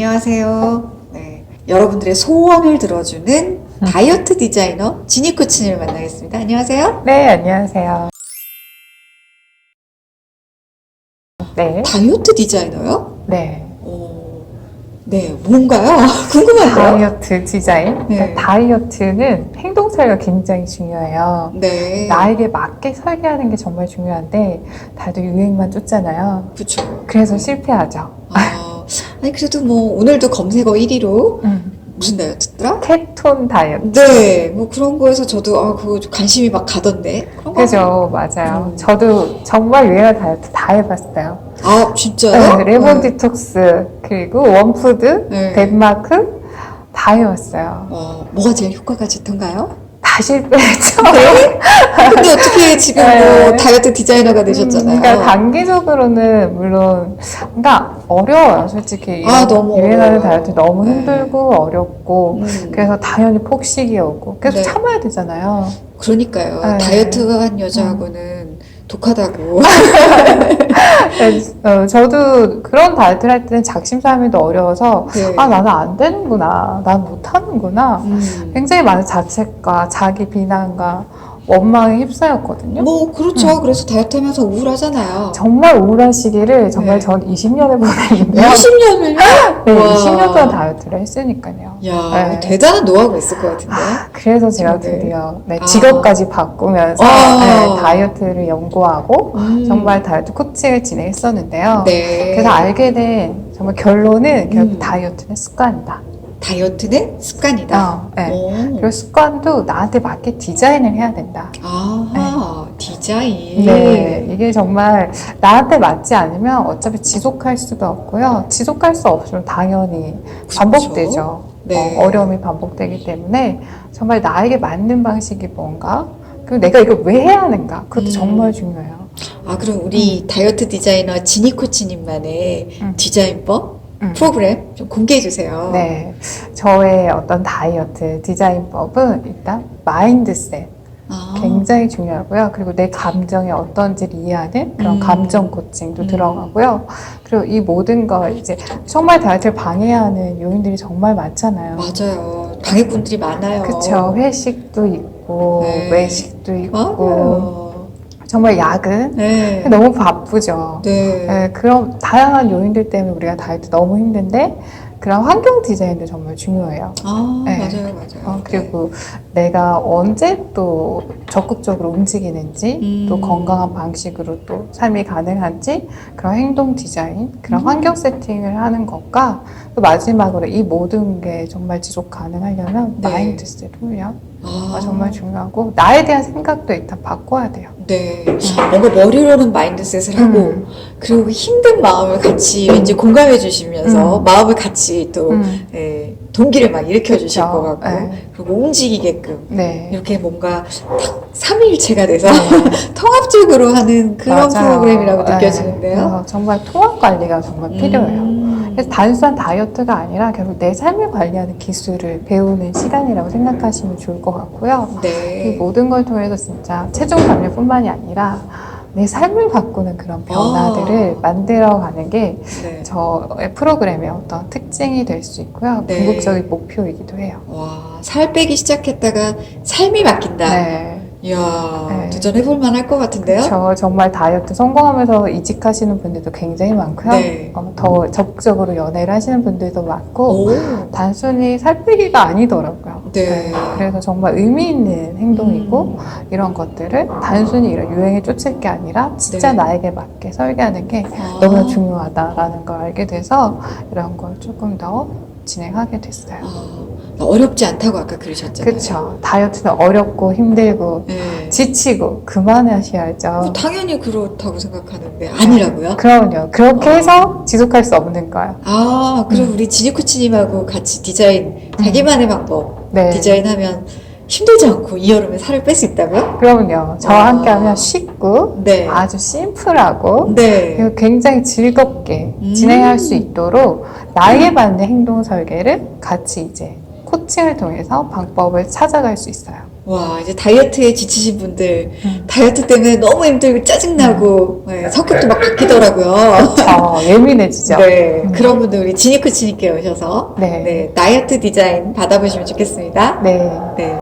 안녕하세요. 네, 여러분들의 소원을 들어주는 다이어트 디자이너 지니코친을 만나겠습니다. 안녕하세요. 네, 안녕하세요. 네, 다이어트 디자이너요? 네. 어, 네, 뭔가요? 궁금한데요? 다이어트 디자인. 네. 다이어트는 행동설계가 굉장히 중요해요. 네. 나에게 맞게 설계하는 게 정말 중요한데 다들 유행만 쫓잖아요. 그쵸. 그래서 실패하죠. 아, 아니, 그래도 뭐, 오늘도 검색어 1위로 음. 무슨 다이어트더라? 케톤 다이어트. 네, 뭐 그런 거에서 저도 아, 그거 좀 관심이 막 가던데. 그런 거 그죠, 맞아요. 음. 저도 정말 유행한 다이어트 다 해봤어요. 아, 진짜요? 네, 레몬 네. 디톡스, 그리고 원푸드, 네. 덴마크 다 해왔어요. 어, 뭐가 제일 효과가 좋던가요? 다 실패했죠. 근데 어떻게 지금 네. 뭐 다이어트 디자이너가 되셨잖아요. 음, 그러니까 단기적으로는 물론 그러니까 어려워요 솔직히 아, 이런 너무 유행하는 어려워요. 다이어트 너무 네. 힘들고 어렵고 음, 그래서 당연히 폭식이 오고 계속 네. 참아야 되잖아요 그러니까요. 네. 다이어트 한 여자하고는 독하다고. 그래서, 어, 저도 그런 다이어트를 할 때는 작심삼일도 어려워서 네. 아 나는 안 되는구나 난 못하는구나 음. 굉장히 많은 자책과 자기 비난과 원망에 휩싸였거든요 뭐 그렇죠. 그래서 다이어트 하면서 우울하잖아요. 정말 우울한 시기를 정말 네. 전 20년을 보냈는데요 20년을요? 네, 와. 20년 동안 다이어트를 했으니까요 야, 네. 대단한 노하우가 있을 것 같은데. 그래서 제가 네. 드디어 네, 아. 직업까지 바꾸면서 아. 네, 다이어트를 연구하고 음. 정말 다이어트 코칭을 진행했었는데요. 네. 그래서 알게 된 정말 결론은 결국 음. 다이어트는 습관이다. 다이어트는 습관이다. 어, 네. 오. 그리고 습관도 나한테 맞게 디자인을 해야 된다. 아, 디자인. 네, 이게 정말 나한테 맞지 않으면 어차피 지속할 수도 없고요. 지속할 수 없으면 당연히 반복되죠. 네. 어, 어려움이 반복되기 때문에 정말 나에게 맞는 방식이 뭔가 그리고 내가 이걸 왜 해야 하는가 그것도 음. 정말 중요해요. 아, 그럼 우리 다이어트 디자이너 지니 코치님만의 음. 디자인법? 음. 프로그램 좀 공개해 주세요. 네, 저의 어떤 다이어트 디자인법은 일단 마인드셋 아, 굉장히 중요하고요. 그리고 내 감정이 어떤지를 이해하는 그런 음. 감정 코칭도 음. 들어가고요. 그리고 이 모든 걸 이제 정말 다이어트를 방해하는 요인들이 정말 많잖아요. 맞아요. 방해꾼들이 많아요. 그쵸. 회식도 있고, 네. 외식도 있고, 맞아요. 정말 야근. 네. 너무 바쁘죠. 네. 네, 그런 다양한 요인들 때문에 우리가 다이어트 너무 힘든데, 그런 환경 디자인도 정말 중요해요. 아, 네. 맞아요, 맞아요. 어, 그리고 내가 언제 또 적극적으로 움직이는지, 음. 또 건강한 방식으로 또 삶이 가능한지, 그런 행동 디자인, 그런 음. 환경 세팅을 하는 것과, 또 마지막으로 이 모든 게 정말 지속 가능하려면 네. 마인드셋 훈련, 아, 가 정말 중요하고, 나에 대한 생각도 일단 바꿔야 돼요. 네. 뭔가 머리로는 마인드셋을 하고, 음. 그리고 그 힘든 마음을 같이 왠지 공감해 주시면서 음. 마음을 같이 또 음. 예, 동기를 막 일으켜 주실 그쵸. 것 같고, 네. 그리고 움직이게끔 네. 이렇게 뭔가 딱 삼위일체가 돼서 통합적으로 하는 그런 맞아요. 프로그램이라고 네. 느껴지는데요. 정말 통합 관리가 정말 필요해요. 음. 그래서 단순한 다이어트가 아니라 결국 내 삶을 관리하는 기술을 배우는 시간이라고 생각하시면 좋을 것 같고요. 이 네. 모든 걸 통해서 진짜 체중 감량뿐만이 아니라 내 삶을 바꾸는 그런 변화들을 아. 만들어가는 게 네. 저의 프로그램의 어떤 특징이 될 수 있고요. 네. 궁극적인 목표이기도 해요. 와, 살 빼기 시작했다가 삶이 바뀐다. 네. 이야, 네. 도전해볼 만할 것 같은데요? 저 정말 다이어트 성공하면서 이직하시는 분들도 굉장히 많고요. 네. 어, 더 적극적으로 연애를 하시는 분들도 많고 오, 단순히 살 빼기가 아니더라고요. 네. 그래서 정말 의미 있는 행동이고 음. 이런 것들을 단순히 이런 유행에 쫓을 게 아니라 진짜 네. 나에게 맞게 설계하는 게 아. 너무나 중요하다라는 걸 알게 돼서 이런 걸 조금 더 진행하게 됐어요. 아, 어렵지 않다고 아까 그러셨잖아요. 그렇죠. 다이어트는 어렵고 힘들고 네. 지치고 그만하셔야죠. 뭐 당연히 그렇다고 생각하는데 아니라고요? 그럼요. 그렇게 어. 해서 지속할 수 없는 거예요. 아, 그럼 음. 우리 지니 코치님하고 같이 디자인, 자기만의 방법 네. 디자인하면 힘들지 않고 이 여름에 살을 뺄 수 있다고요? 그럼요. 저와 아. 함께 하면 쉽고 네. 아주 심플하고 네. 그리고 굉장히 즐겁게 음. 진행할 수 있도록 나에게 맞는 행동 설계를 같이 이제 코칭을 통해서 방법을 찾아갈 수 있어요. 와, 이제 다이어트에 지치신 분들, 음. 다이어트 때문에 너무 힘들고 짜증나고, 네, 성격도 막 바뀌더라고요. 저 예민해지죠. 네, 음. 그런 분들 우리 지니코치님께 오셔서 네. 네, 다이어트 디자인 받아보시면 좋겠습니다. 네. 네.